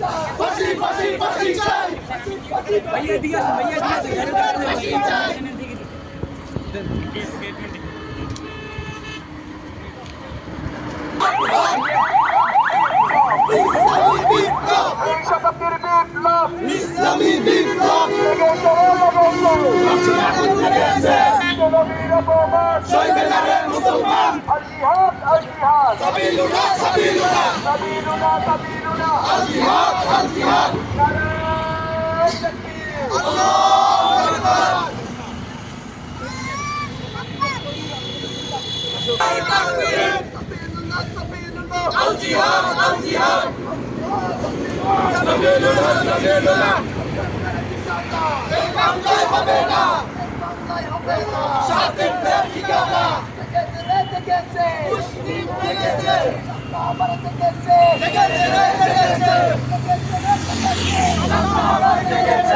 फांसी फांसी फांसी चाहिए भैया दिया भैया दिया घर में फांसी चाहिए Islami biplop! Legende, legende! Legende, legende! জিহাদ আল জিহাদ সাবিলুনা সাবিলুনা। সাবিলুনা সাবিলুনা আল জিহাদ আল জিহাদ নারায়ে তাকবীর আল্লাহু। আকবার আল জিহাদ আল জিহাদ সাবিলুনা। Şartın Belgika'da Tekerlere tekerse Müslüm it. Bağbara tekerse Tekerlere it. Tekerlere tekerse Tekerlere it.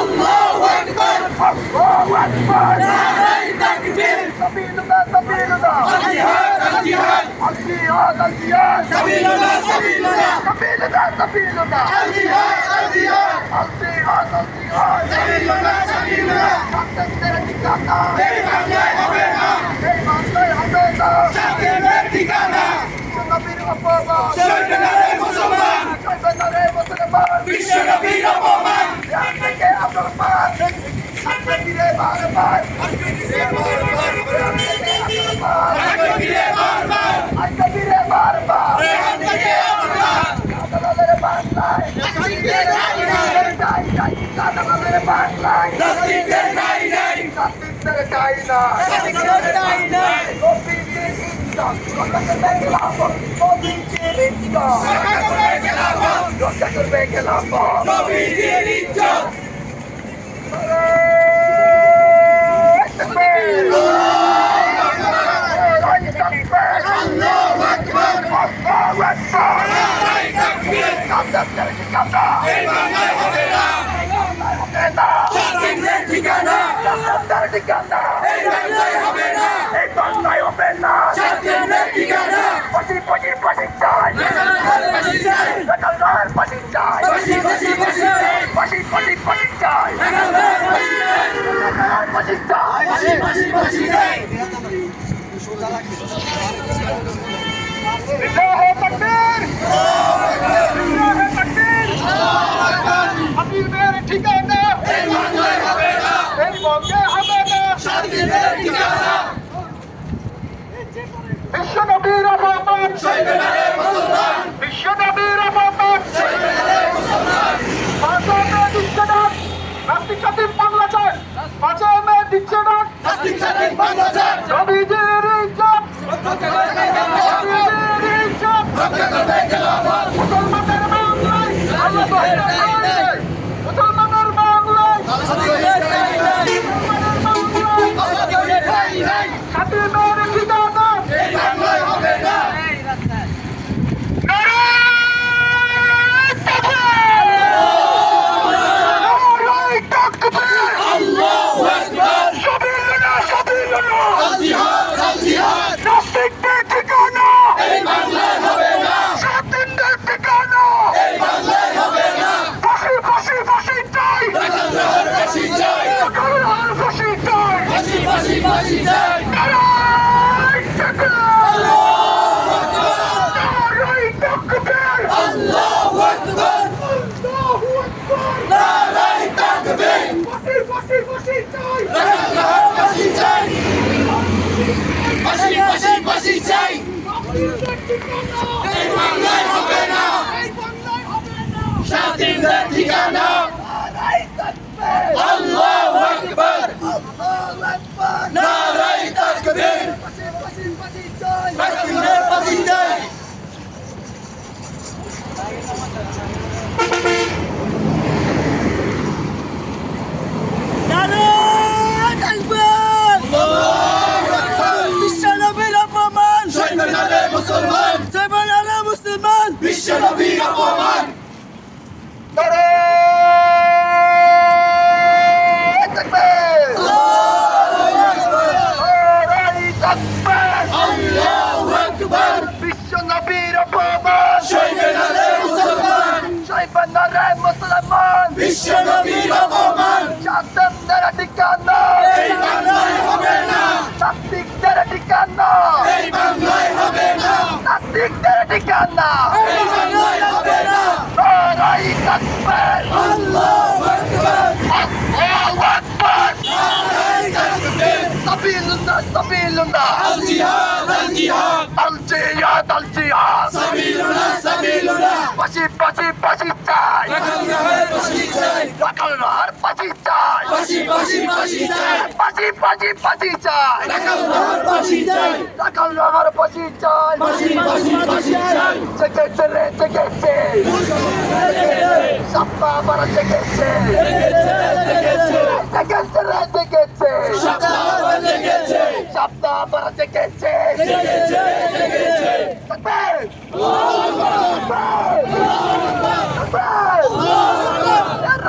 الله أكبر الله أكبر ঠিকানা আমার লেগেছে লেগেছে লেগেছে ফাঁসি চাই ফাঁসি ফাঁসি ফাঁসি চাই রাজার ফাঁসি চাই ফাঁসি ফাঁসি ফাঁসি চাই আল্লাহু আকবার নারায়ে তাকবীর আল জিহাদ আল জিহাদ সাবিলুনা সাবিলুনা আল জিহাদ আল জিহাদ সাবিলুনা সাবিলুনা এই বাংলায় হবে না স্বাধীনতার ঠিকানা সৈবেদারে মুসলমান বিশ্বনবীর অপমান আগে বারবার এখান থেকে আমরা নাস্তিকদের নাই নাই নাস্তিকদের নাই নাই নাস্তিকদের নাই নাই রক্ষা করবে খেলাফত নবীজির ইজ্জত আল্লাহু আকবার নারায়ে তাকবীর এই বাংলায় হবে না স্বাধীনতার ঠিকানা এই বাংলায় হবে না। স্বাধীনতার ঠিকানা ফাঁসি ফাঁসি ফাঁসি চাই রাজার ফাঁসি চাই। ফাঁসি ফাঁসি ফাঁসি চাই। ফাঁসি ফাঁসি ফাঁসি চাই। রাজার ফাঁসি চাই। ফাঁসি ফাঁসি ফাঁসি চাই। বিল্লাহে তাকবীর বিল্লাহে তাকবীর হাবিবের ঠিকানা এই বাংলায় হবে না। এই বঙ্গে হবে না। ঠিকানা বিশ্ব নবীর অপমান মুসলমান নবীর অপমান সৈবেদারে মুসলমান পাঁচে মে দিচ্ছে ডাক নাস্তিক স্বাধীন বাংলাদেশ পাঁচে মে দিচ্ছে ডাক বাংলায় আল্লাহ বাংলায় নাই নাই বিশ্বনবীর অপমান। বিশ্বনবীর অপমান। শাসকদের ঠিকানা। এই বাংলায় হবে না। শাসকদের ঠিকানা। এই বাংলায় হবে না। শাসকদের ঠিকানা। আকবার আল্লাহু আকবার নারায়ে তাকবীর সাবিলুল্লাহ সাবিলুল্লাহ আল জিহাদ আল জিহাদ আল জিহাদ আল জিহাদ সাবিলুনা সাবিলুনা পাশি পাশি পাশি চাই পাশি পাশি পাশি চাই রাখাল রাহের পাশি চাই রাখাল রাহার পাশি চাই পাশি পাশি পাশি চাই জেগেছে রে জেগেছে সাপ্পা আবার জেগেছে জেগেছে রে জেগেছে সকাল লেগেছে সাপ্পা আবার জেগেছে লেগেছে লেগেছে তাকবীর!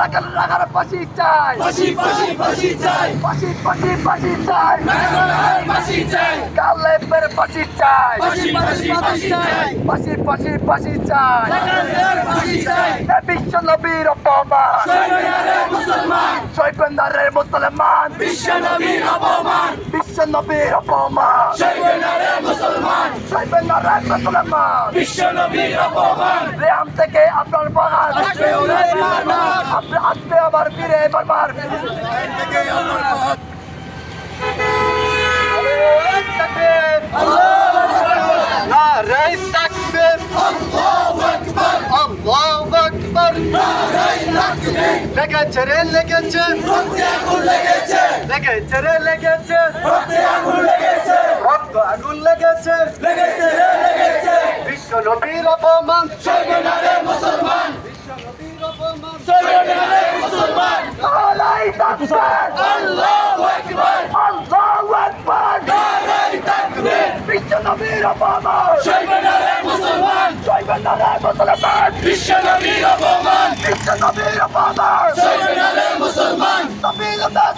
রাখাল রাহার পাশি চাই। পাশি পাশি পাশি চাই। পাশি পাশি পাশি চাই। রাখাল রাহের পাশি চাই। কালে পের পাশি চাই। পাশি পাশি পাশি চাই। পাশি পাশি পাশি চাই। রাখাল রাহের পাশি চাই। বিশ্ব নবীর অপমান। সৈন্যরে মুসলমান। সৈবন্দারে মুসলমান। বিশ্ব নবীর অপমান। বিশ্ব নবীর অপমান। সৈন্যরে মুসলমান। সৈবন্দারে মুসলমান। বিশ্ব নবীর অপমান। রেহাম থেকে আপনার বাগান আসবে ওরে বারবার। আপনি আসবে আবার ফিরে বারবার নারাই তাকবীর আল্লাহু আকবার আল্লাহু আকবার। নারায়ে তাকবীর লেগেছে রে লেগেছে। রক্তে আগুন লেগেছে লেগেছে রে লেগেছে। রক্তে আগুন লেগেছে। রক্ত আগুন লেগেছে লেগেছে রে লেগেছে। বিশ্ব নবীর অপমান। মুসলমান বিশ্ব নবীর অপমান বিশ্ব নবীর অপমান বিশ্ব নবীর অপমান সৈন্যরে মুসলমান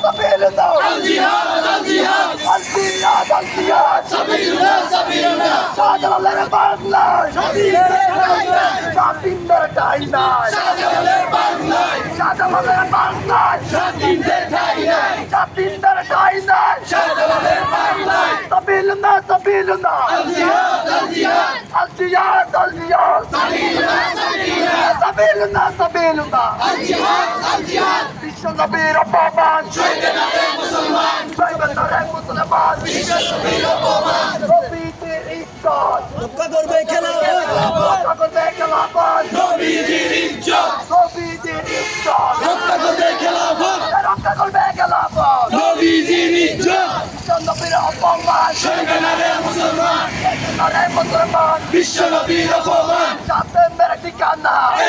আল জিহাদ আল জিহাদ আল জিহাদ আল জিহাদ সাবিলুনা সাবিলুনা শাহজালালের বাংলায় সাবিলুনা বাংলায় শাহিনদের ঠাই নাই শাহজালালের বাংলায় শাহজালালের বাংলায় স্বাধীনদের ঠাই নাই শাহিনদের ঠাই নাই শাহজালালের বাংলায় সাবিলুল্লাহ সাবিলুল্লাহ আল জিহাদ আল জিহাদ আল জিহাদ আল জিহাদ সাবিলুনা সাবিলুনা সাবিলুল্লাহ সাবিলুল্লাহ আল জিহাদ আল জিহাদ বিশ্ব নবীর অপমান রক্ষা করবে খেলা রক্ষা করবে খেলাফত নবীজির ইজ্জত নবীদের ইজ্জত রক্ষা করবে খেলাফত রক্ষা করবে খেলাফত নবীজির ইজ্জত নবীর অপমান সৈন্যরে মুসলমান। সৈবন্দারে মুসলমান বিশ্ব নবীর অপমান সাথে মেরে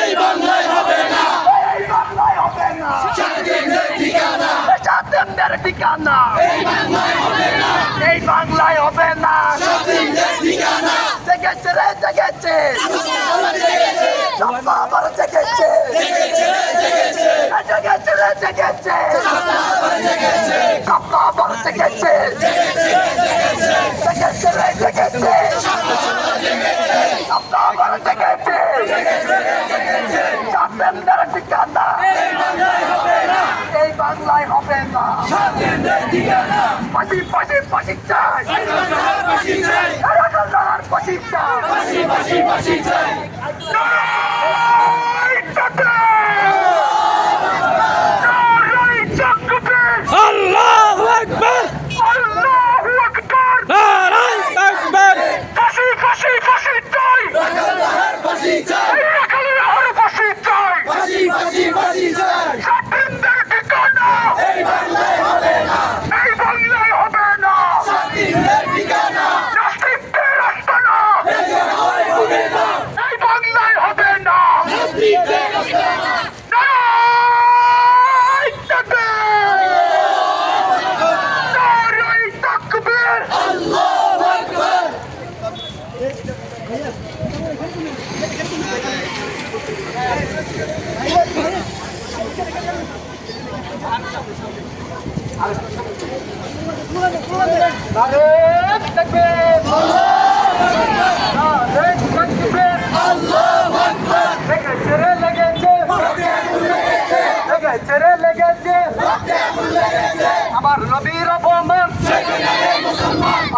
এই বাংলায় হবে না। এই বাংলায় হবে না জাতিদের ঠিকানা মেরে ঠিকানা এই বাংলায় হবে না এই বাংলায় হবে না জাতিদের ঠিকানা জেগেছে রে জেগেছে জেগেছে সপ্তাহ আবার জেগেছে জেগেছে জেগেছে জেগেছে রে জেগেছে জেগেছে সপ্তাহ আবার জেগেছে জেগেছে রে জেগেছে সপ্তাহ আবার জেগেছে সাথে মেরে ঠিকানা এই বাংলায় হবে না জাতিদের ঠিকানা পাশি পাশি পাশি চাই পাশি চাই পাশি চাই জাতিদের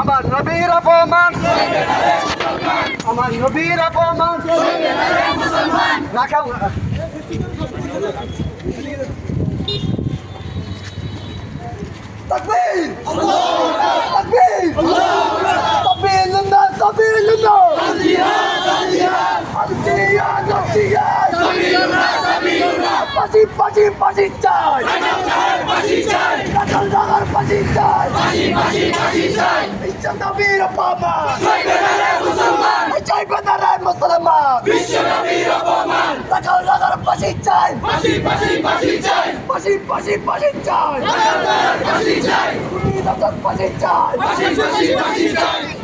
আমার নবীর অপমান। আমার নবীর অপমান। না খাও তাকবীর। তাকবীর তাকবীর জিন্দাহ তাকবীর জিন্দাহ আলজিয়া আলজিয়া পাশি পাশি পাশি চাই কাটাল দাগার পাশি চাই বিশ্ব নবীর অপমান জয় বেদারে মুসলমান কাটাল দাগার পাশি চাই পাশি পাশি পাশি চাই দাগার পাশি চাই তাকবীর তাকবীর তাকবীর তাকবীর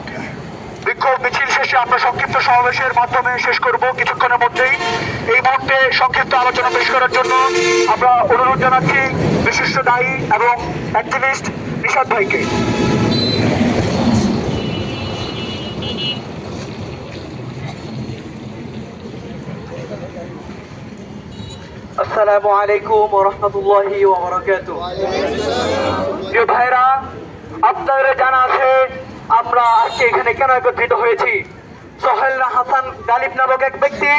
বিক্ষোভ মিছিল শেষে আমরা সংক্ষিপ্ত সমাবেশের মাধ্যমে শেষ করব। কিছুক্ষণের মধ্যেই এই মুহূর্তে সংক্ষিপ্ত আলোচনা পেশ করার জন্য আমরা অনুরোধ জানাচ্ছি বিশিষ্ট দায়ী এবং অ্যাক্টিভিস্ট নিশাদ ভাইকে। আসসালামু আলাইকুম রহমতুল্লাহি ভাইরা জানা আছে আমরা আজকে এখানে কেন একত্রিত হয়েছি? সোহেল হাসান, গালিব নামক এক ব্যক্তি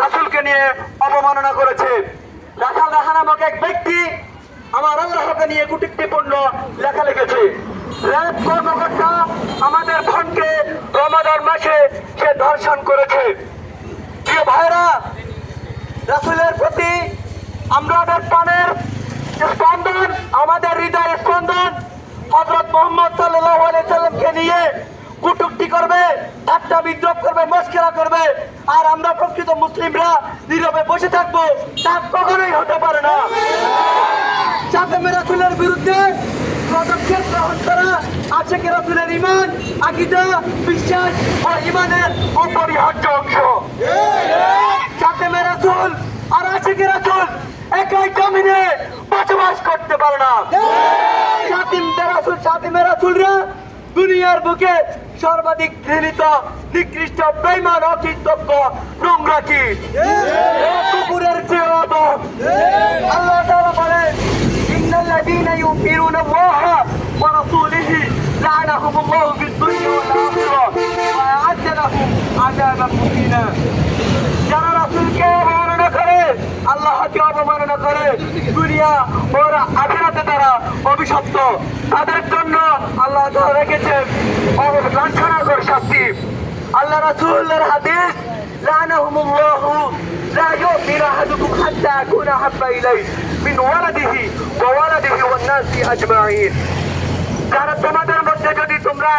রাসুলকে নিয়ে অবমাননা করেছে। রাখাল রাহা নামক এক ব্যক্তি আমার আল্লাহকে নিয়ে কুটিক্তিপূর্ণ লেখা লিখেছে। র্যাব কর্মকর্তা আমাদের বোনকে রমাদান মাসে সে ধর্ষণ করেছে। প্রিয় ভাইরা রাসুলের প্রতি আমাদের প্রাণের স্পন্দন, আমাদের হৃদয়ের স্পন্দন হজরত মোহাম্মদ সাল্লাহ সাল্লামকে নিয়ে কুটুক্তি করবে ঠাট্টা বিদ্রোপ করবে মস্কেরা করবে, আর আমরা প্রকৃত মুসলিমরা নীরবে বসে থাকব, তা কখনোই হতে পারে না। চাপে রাসুলের বিরুদ্ধে পদক্ষেপ গ্রহণ করা আছে কি রাসুলের ইমান আকিদা, বিশ্বাস ও ইমানের অপরিহার্য অংশ। চাপে রাসুল, আর আছে কি রাসুল একই জমিনে বসবাস করতে পারে না। জাতিম রাসুল জাতিমে রাসুলরা দুনিয়ার বুকে সর্বাধিক ঘৃণিত নিকৃষ্ট বেইমান অকৃতজ্ঞ নোংরা কি? কুকুরের চেয়ে। আল্লাহ তাআলা বলেন ইন্নাল্লাযীনা ইউমিনুনা আল্লাহ ওয়া রাসূলিহি লা'নাহুমুল্লাহু ফিদ-দুনিয়া ওয়াল আখিরাহ ওয়া আ'আদ্দা লাহুম আযাবান মুহিনা যারা রাসূলকে আল্লাহকে অবমাননা করে দুনিয়া ওরা আখিরাতে তারা অভিশপ্ত তাদের জন্য আল্লাহ তাআলা রেখেছেন লাঞ্ছনাকর শাস্তি আল্লাহ রাসূলের হাদিস লানাহুমুল্লাহু لا يؤمن أحدكم حتى أكون أحب إليه من ولده وولده والناس أجمعين যারা তোমাদের মধ্যে যদি তোমরা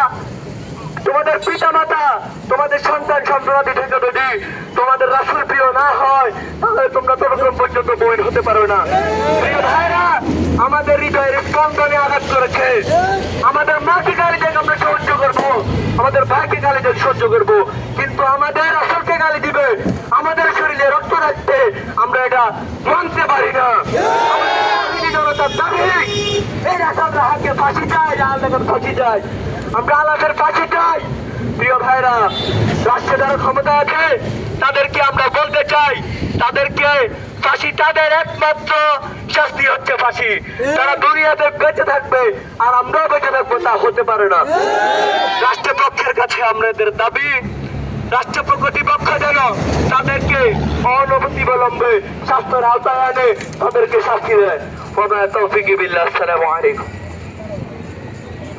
তোমাদের পিতা মাতা তোমাদের সন্তান সন্তানাদি থেকে যদি তোমাদের রাসুল প্রিয় না হয়, তাহলে তোমরা ততক্ষণ পর্যন্ত বইন হতে পারবে না। প্রিয় ভাইরা, আমাদের হৃদয়ের স্পন্দনে আঘাত করেছে। আমাদের মাকে গালি দেখ আমরা সহ্য করব, আমাদের ভাইকে গালি দেখ সহ্য করব, কিন্তু আমাদের আসলকে গালি দিবে, আমাদের শরীরে রক্ত রাখতে আমরা এটা মানতে পারি না। আমাদের জনতার দাবি, এই রাখাল রাহাকে ফাঁসি চাই আল্লাহকে ফাঁসি চাই আমরা আল্লাহের ফাঁসি চাই। প্রিয় ভাইরা, রাষ্ট্রে যারা ক্ষমতা আছে, তাদেরকে আমরা বলতে চাই, তাদেরকে ফাঁসি তাদের একমাত্র শাস্তি হচ্ছে ফাঁসি। তারা দুনিয়াতে বেঁচে থাকবে, আর আমরাও বেঁচে থাকব, তা হতে পারে না। রাষ্ট্রপক্ষের কাছে আমাদের দাবি, রাষ্ট্র কর্তৃপক্ষ যেন তাদেরকে অনুভূতি বিলম্বে স্বাস্থ্যের আওতায় আনে, তাদেরকে শাস্তি দেয়। তৌফিক বিল্লাহ আলাইকুম।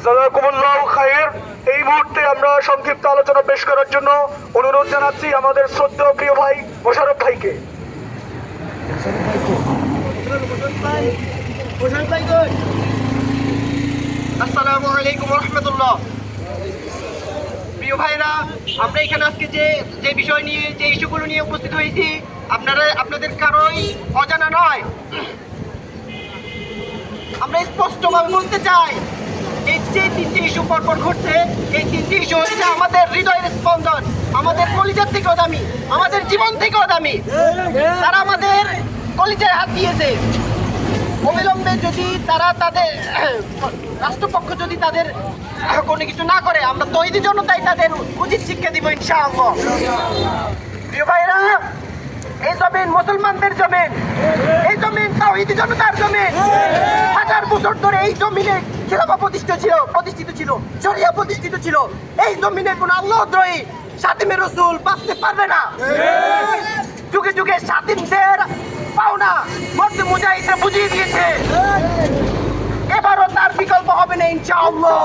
জাজাকুমুল্লাহ খায়ের। এই মুহূর্তে আমরা সংক্ষিপ্ত আলোচনা পেশ করার জন্য অনুরোধ জানাচ্ছি আমাদের শ্রদ্ধেয় প্রিয় ভাই মোশারফ ভাইকে। আসসালামু আলাইকুম রহমতুল্লাহ। প্রিয় ভাইরা, আমরা এখানে আজকে যে যে বিষয় নিয়ে, যে ইস্যুগুলো নিয়ে উপস্থিত হয়েছি, আপনারা, আপনাদের কারোই অজানা নয়। আমরা স্পষ্টভাবে বলতে চাই এই যে তিনটি ইস্যু পরপর ঘটছে, এই তিনটি ইস্যু হচ্ছে আমাদের হৃদয়ের স্পন্দন, আমাদের কলিজার থেকেও দামি, আমাদের জীবন থেকেও দামি। তারা আমাদের কলিজায় হাত দিয়েছে। অবিলম্বে যদি তারা তাদের, রাষ্ট্রপক্ষ যদি তাদের কোনো কিছু না করে, আমরা তৈরির জন্য তাই তাদের উচিত শিক্ষা দিব, ইনশাআল্লাহ। প্রিয় ভাইরা এই জমিন মুসলমানদের জমিন। এই জমিন তাওহিদি জনতার জমিন। হাজার বছর ধরে এই জমিনে খেলাফা প্রতিষ্ঠিত ছিল প্রতিষ্ঠিত ছিল শরিয়া প্রতিষ্ঠিত ছিল। এই জমিনে কোন আল্লাহদ্রোহী সাতিমে রসুল বাঁচতে পারবে না। যুগে যুগে স্বাধীনদের পাওনা মধ্যে মুজাহিদরা বুঝিয়ে দিয়েছে। এবারও তার বিকল্প হবে না, ইনশাআল্লাহ।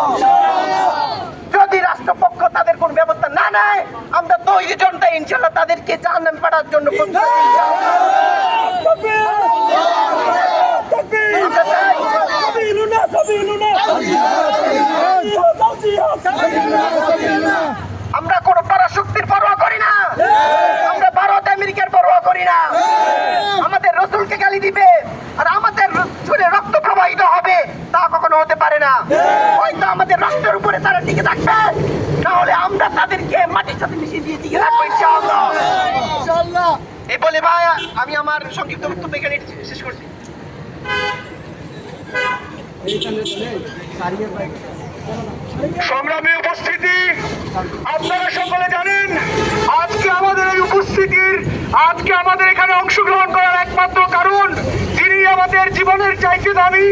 যদি রাষ্ট্রপক্ষ তাদের কোন ব্যবস্থা না নেয়, আমরা তৈরি জনতা ইনশাল্লাহ তাদেরকে জাহান্নামে পাঠার জন্য প্রস্তুত। আমরা কোন পরাশক্তির পরোয়া করি না। আমরা ভারত, আমেরিকার পরোয়া করি না। আমাদের রসুলকে গালি দিবে, আর আমাদের চুলে রক্ত প্রবাহিত হবে, তা কখনো হতে পারে না। হয়তো আমাদের রক্তের উপরে তারা টিকে থাকবে তাহলে আমরা তাদেরকে মাটির সাথে মিশিয়ে দিয়ে টিকে রাখব ইনশাআল্লাহ। এই বলে ভাই আমি আমার সংক্ষিপ্ত বক্তব্য এখানে শেষ করছি। সংগ্রামী উপস্থিতি আপনারা সকলে জানেন আজকে আমাদের এই উপস্থিতির আজকে আমাদের এখানে অংশগ্রহণ করার একমাত্র কারণ যিনি আমাদের জীবনের চাইতে দামি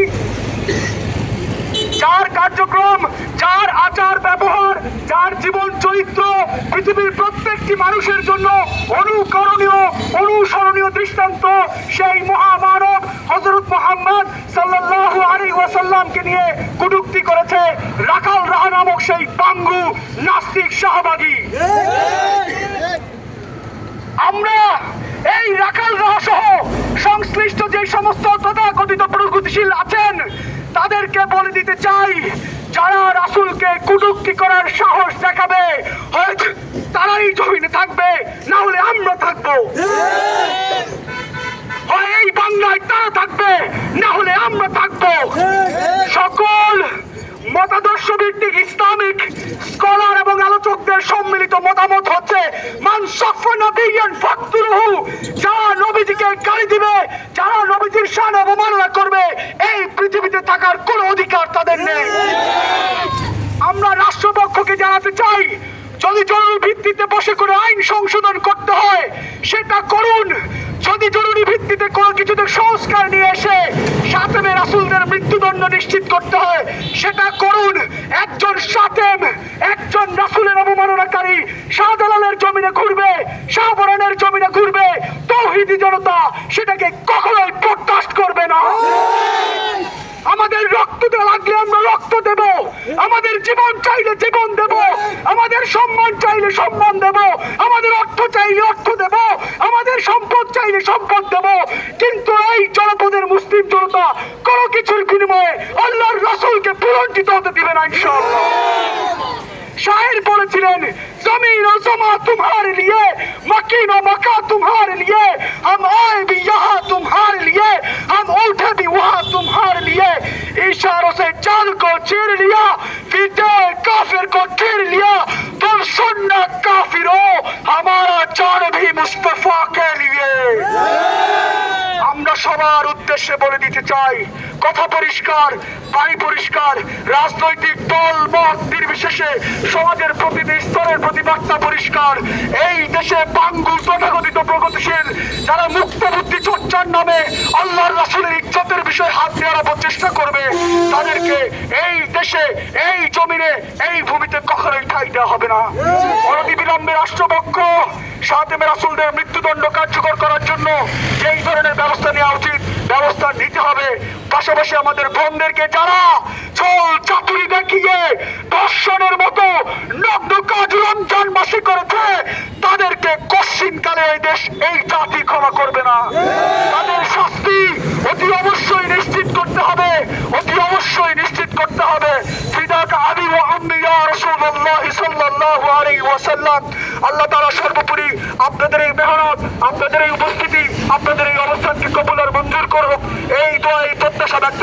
যার কার্যক্রম যার আচার ব্যবহার, যার জীবন চরিত্র পৃথিবীর প্রত্যেকটি মানুষের জন্য অনুকরণীয়, অনুসরণীয় দৃষ্টান্ত, সেই মহামানব হজরত মোহাম্মদ সাল্লাল্লাহু আলাইহি ওয়াসাল্লামকে নিয়ে কটূক্তি করেছে রাখাল রাহা নামক সেই পাঙ্গু নাস্তিক শাহবাগী। আমরা এই রাখাল সহ সংশ্লিষ্ট যে সমস্ত তথাকথিত প্রগতিশীল আছেন, তাদেরকে বলে দিতে চাই যারা রাসুলকে কুটুক্তি করার সাহস দেখাবে, হয়তো তারাই জমিনে থাকবে, না হলে আমরা থাকব। এই বাংলায় তারা থাকবে, না হলে আমরা থাকব। সকল মতাদর্শ ভিত্তিক ইসলামিক স্কলার এবং আলোচকদের সম্মিলিত মতামত হচ্ছে, মান সফনা বিয়ান ফাকতুরহু, যারা নবীজিকে গালি দিবে, যারা নবীজির শান অবমাননা করবে, এই পৃথিবীতে থাকার কোনো অধিকার তাদের নেই। আমরা রাষ্ট্রপক্ষকে জানাতে চাই, যদি জরুরি ভিত্তিতে বসে করে আইন সংশোধন করতে হয়, সেটা করুন। যদি জরুরি ভিত্তিতে কোনো কিছুতে সংস্কার নিয়ে এসে সাতেমে রাসুলদের মৃত্যুদণ্ড নিশ্চিত করতে হয়, সেটা করুন। একজন সাতেম, একজন রাসুলের অবমাননাকারী শাহজালালের জমিনে পুরঞ্চিত হতে দিবে না ইনশাআল্লাহ शायर বলেছিলেন जमीन और समा तुम्हारे लिए मकीन और मका तुम्हारे लिए हम आए भी यहाँ तुम्हारे लिए हम उठे भी वहाँ तुम्हारे लिए इशारों से चांद को चीर लिया फिटे काफिर को चीर लिया तुम सुनना काफिरो हमारा जान भी मुस्तफा के लिए আমরা সবার উদ্দেশ্যে বলে দিতে চাই, কথা পরিষ্কার, বাণী পরিষ্কার, রাজনৈতিক দল, মত নির্বিশেষে সমাজের প্রতিটি স্তরের প্রতি বার্তা পরিষ্কার। এই দেশে বাঙ্গু তথাকথিত প্রগতিশীল, যারা মুক্ত বুদ্ধি চর্চার নামে আল্লাহর রাসুলের ইজ্জতের বিষয়ে হাত দেওয়ার চেষ্টা করবে, তাদেরকে এই দেশে, এই জমিনে, এই ভূমিতে কখনোই ঠাই দেওয়া হবে না। অনতি বিলম্বে রাষ্ট্রপক্ষ সাতেমে রাসুলদের মৃত্যুদণ্ড কার্যকর করার জন্য যেই ধরনের ব্যবস্থা নেওয়া উচিত, ব্যবস্থা নিতে হবে। পাশাপাশি আমাদের বোনদেরকে যারা ছল চাতুরি দেখিয়ে দর্শনের মতো নগ্ন কাজ রমজান মাসে করেছে, তাদেরকে কশ্চিন কালে এই দেশ, এই জাতি ক্ষমা করবে না। তাদের শাস্তি অতি অবশ্যই নিশ্চিত করতে হবে, অতি অবশ্যই নিশ্চিত করতে হবে। ফিদাকা এই মেহনত, আপনাদের এই উপস্থিতি, আপনাদের এই মঞ্জুর করুক। এই দোয়া, এই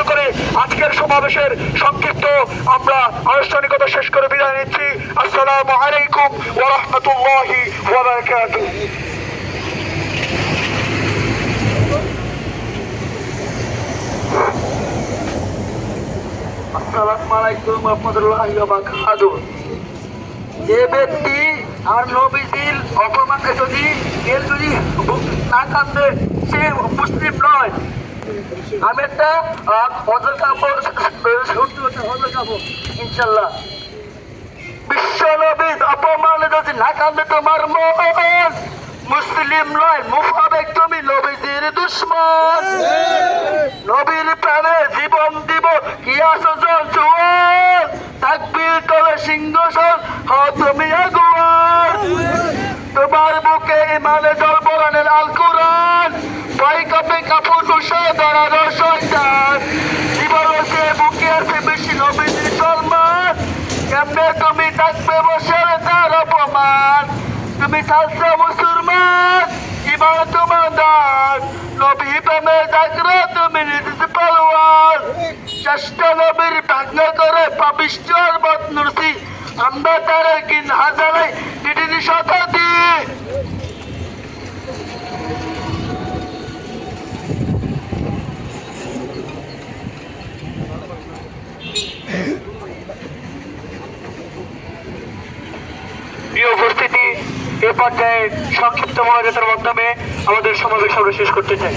করে আজকের সমাবেশের সংক্ষিপ্ত আমরা আনুষ্ঠানিকতা শেষ করে বিদায় নিচ্ছি। আসসালামু আলাইকুম ওয়া রাহমাতুল্লাহি ওয়া বারাকাতুহু আসসালামু আলাইকুম ওয়া রাহমাতুল্লাহি বারাকাতুহু। যে ব্যক্তি আর নবীজির অপমানকে যদি কেউ যদি না কান্দে সে মুসলিম নয়। আমি একটা হজর কাপড় হজর কাপড় ইনশাল্লাহ বিশ্ব নবীর অপমানে যদি না কান্দে তোমার মন মুসলিম নয় মুফাবেক তুমি নবীজির দুশ্মন। নবীর প্রাণে জীবন দিব, কি আসো জল তাকবীর তলে সিংহাসন হ তুমি আগুয়ার তোমার বুকে ইমানে জল বরানের আল কোরআন। ভয় কাপে কাপড় দুশো দাঁড়ানো শয়তান। জীবন সে বুকে আছে বেশি নবীজির সম্মান, কেমনে তুমি থাকবে বসে তার অপমান? তুমি সালসা মুসলমান ইমান তোমার দান। নবী প্রেমে জাগ্র তুমি নিজ পালওয়ার চেষ্টা নবীর ভাগ্য করে পাবিষ্টর বদনুরসি আমরা তারা কিন হাজারে ডিডিনি শতাব্দী প্রিয় উপস্থিতি এ পর্যায়ে সংক্ষিপ্ত মনোজাতের মাধ্যমে আমাদের সমাবেশ আমরা শেষ করতে চাই।